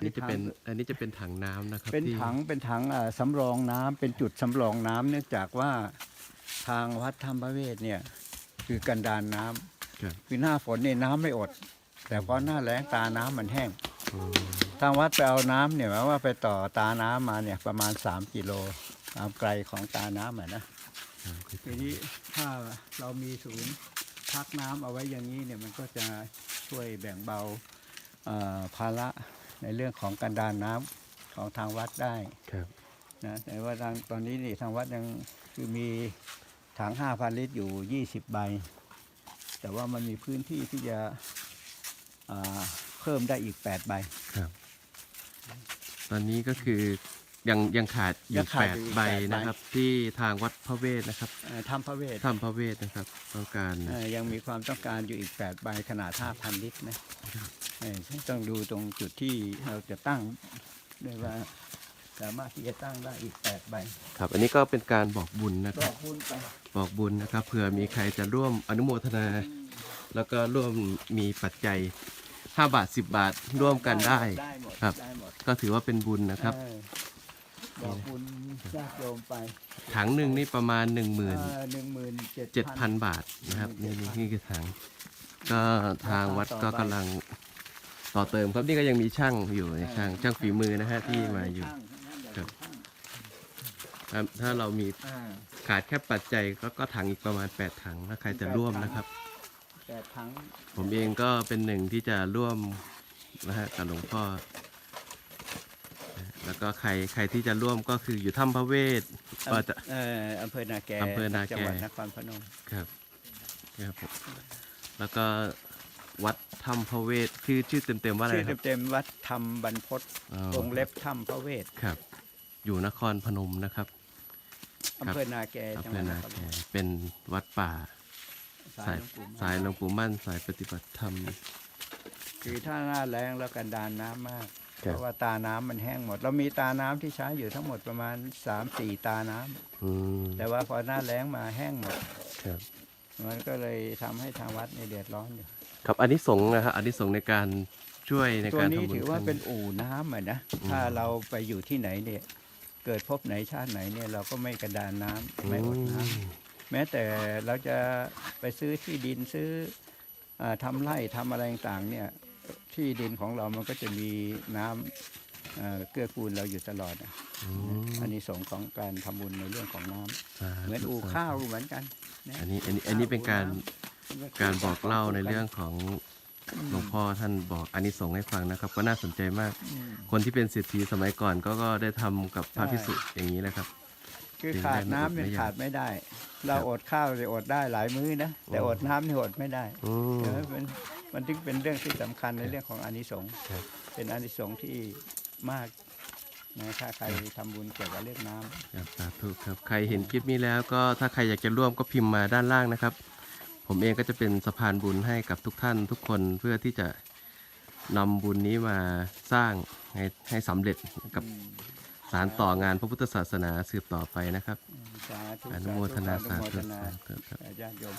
อันนี้จะเป็นอันนี้จะเป็นถังน้ำนะครับ เป็นที่ถังเป็นถังเอ่อสำรองน้ำเป็นจุดสำรองน้ำเนื่องจากว่าทางวัดธรรมประเวศเนี่ยคือกันดานน้ำครับคือหน้าฝนเนี่ยน้ำไม่อด แต่พอหน้าแล้งตาน้ำมันแห้งอืมทางวัดไปเอาน้ำเนี่ยหมายว่าไปต่อตาน้ำมาเนี่ยประมาณ3กิโลตามไกลของตาน้ำอะนะทีนี้ถ้าเรามีศูนย์พักน้ำเอาไว้อย่างนี้เนี่ยมันก็จะช่วยแบ่งเบาเอ่อภาระ ในเรื่องของการดานน้ำของทางวัดได้ครับนะแต่ว่าทางตอนนี้นี่ทางวัดยังคือมีถัง5,000ลิตรอยู่20ใบ แต่ว่ามันมีพื้นที่ที่จะอ่าเพิ่มได้อีก8ใบครับ ตอนนี้ก็คือ ยังยังขาดอยัยู่งขาแปดดอยู่อีกใบแปดใบ นะครับ ที่ทางวัดพระเวทนะครับเอ่อถ้ำพระเวทถ้ำพระเวทนะครับต้องการเอ่อยังมีความต้องการอยู่อีก 8 ใบขนาด 5,000 ลิตรนะเอ่อต้องดูตรงจุดที่เราจะตั้งด้วยว่าสามารถที่จะตั้งได้อีก 8 ใบครับ อันนี้ก็เป็นการบอกบุญนะคก็รับพูดไป บอกบุญนะครับเผื่อมีใครจะร่วมอนุโมทนา แล้วก็ร่วมมีปัจจัย 5 บาท 10 บาทร่วมกันได้ ได้หมดครับ ได้หมดก็ถือว่าเป็นบุญนะครับ เออ บอกบุญญาติโยมไปถังหนึ่งนี่ประมาณ1 7 0 0 หนึ่งหมื่นเจ็ดพัน0บาทนะครับนี่นี่นี่คือถัง ก็ทางวัดก็กำลังต่อเติมครับนี่ก็ยังมีช่างอยู่ในช่างช่างฝีมือนะฮะที่มาอยู่ ครับครับถ้าเรามีอ่าขาดแค่ปัจจัยก็ก็ถังอีกประมาณ 8 ถังถ้าใครจะร่วมนะครับ แต่ทั้ง ผมเองก็เป็นหนึ่งที่จะร่วมนะฮะกับหลวงพ่อ แล้วก็ใครใครที่จะร่วมก็คืออยู่ถ้ำพระเวทก็จะ เอ่ออำเภอนาแกอำเภอนาแก จังหวัดนครพนม ครับครับผมแล้วก็วัดถ้ำพระเวทชื่อชื่อเต็มๆว่าอะไรชื่อครับเต็มๆวัดธรรมบรรพตอ๋อวงเล็บถ้ำพระเวทครับ อยู่นครพนมนะครับ อำเภอนาแกจัอำงเภหวัอดนนาครพแกนมเป็นวัดป่า สาสายยหลวงปู่มั่นสายหลวงปู่มั่นสายปฏิบัติธรรม คือถ้าหน้าแรงแล้วกันดานน้ำมากครั เพบราะว่าตาน้ำมันแห้งหมด เรามีตาน้ำที่ใช้อยู่ทั้งหมดประมาณ3-4ตาน้ำอืมแต่ว่าพอหน้าแรงมาแห้งหมดครับมันก็เลยทำให้ทางวัดในยเดือดร้อนอยู่ครับอันนี้สงส์นะครับอันนี้สงส์ในการช่วยในตัวการนี้ทำบุญถือว่าครั้งเป็นอู่น้ำอะนะอืมถ้าเราไปอยู่ที่ไหนเนี่ย เกิดพบไหนชาติไหนเนี่ยเราก็ไม่กระดานน้ำไม่อดน้ำอืมแม้แต่เราจะไปซื้อที่ดินซื้ออาทำไร่ทำอะไรต่างๆเนี่ย ที่ดินของเรามันก็จะมีน้ำเอ่อเกื้อกูลเราอยู่ตลอดอะอืมอันนี้สงส์ของการทำบุญในเรื่องของน้ำสาธุเหมือนอู่สธุข้าวเหมือนกันนะอันนี้อันนี้อันนี้เป็นการอู่น้ำการบอกเล่าในเรื่องของหลวงพ่อท่านบอกอันนี้ส่งส์ให้ฟังนะครับ ก็น่าสนใจมาก อืม คนที่เป็นเศรษฐีสมัยก่อนก็ก็ได้ทำกับพระใช่พิสุอย่างนี้นะครับ คือถึงขาดได้น้ำไม่เนี่ยอดไม่อยากขาดไม่ได้ เราครับอดข้าวจะอดได้หลายมื้อนะแต่อ๋ออดน้ำนี่อดไม่ได้อืมใช่ไหมมัน มันถึงเป็นเรื่องที่สำคัญในเรื่องของอานิสงส์ครับเป็นอานิสงส์ที่มากนะถ้าใครทำบุญเกี่ยวกับเรื่องน้ำครับสาธุครับใครเห็นคลิปนี้แล้วก็ถ้าใครอยากจะร่วมก็พิมพ์มาด้านล่างนะครับ ผมเองก็จะเป็นสะพานบุญให้กับทุกท่านทุกคนเพื่อที่จะนำบุญนี้มาสร้างให้ให้สำเร็จกับอืมสารต่องานพระพุทธศาสนาสืบต่อไปนะครับสาธุอนุโมทนาสาอนุโมธุทนาสาธุครับญาติโยม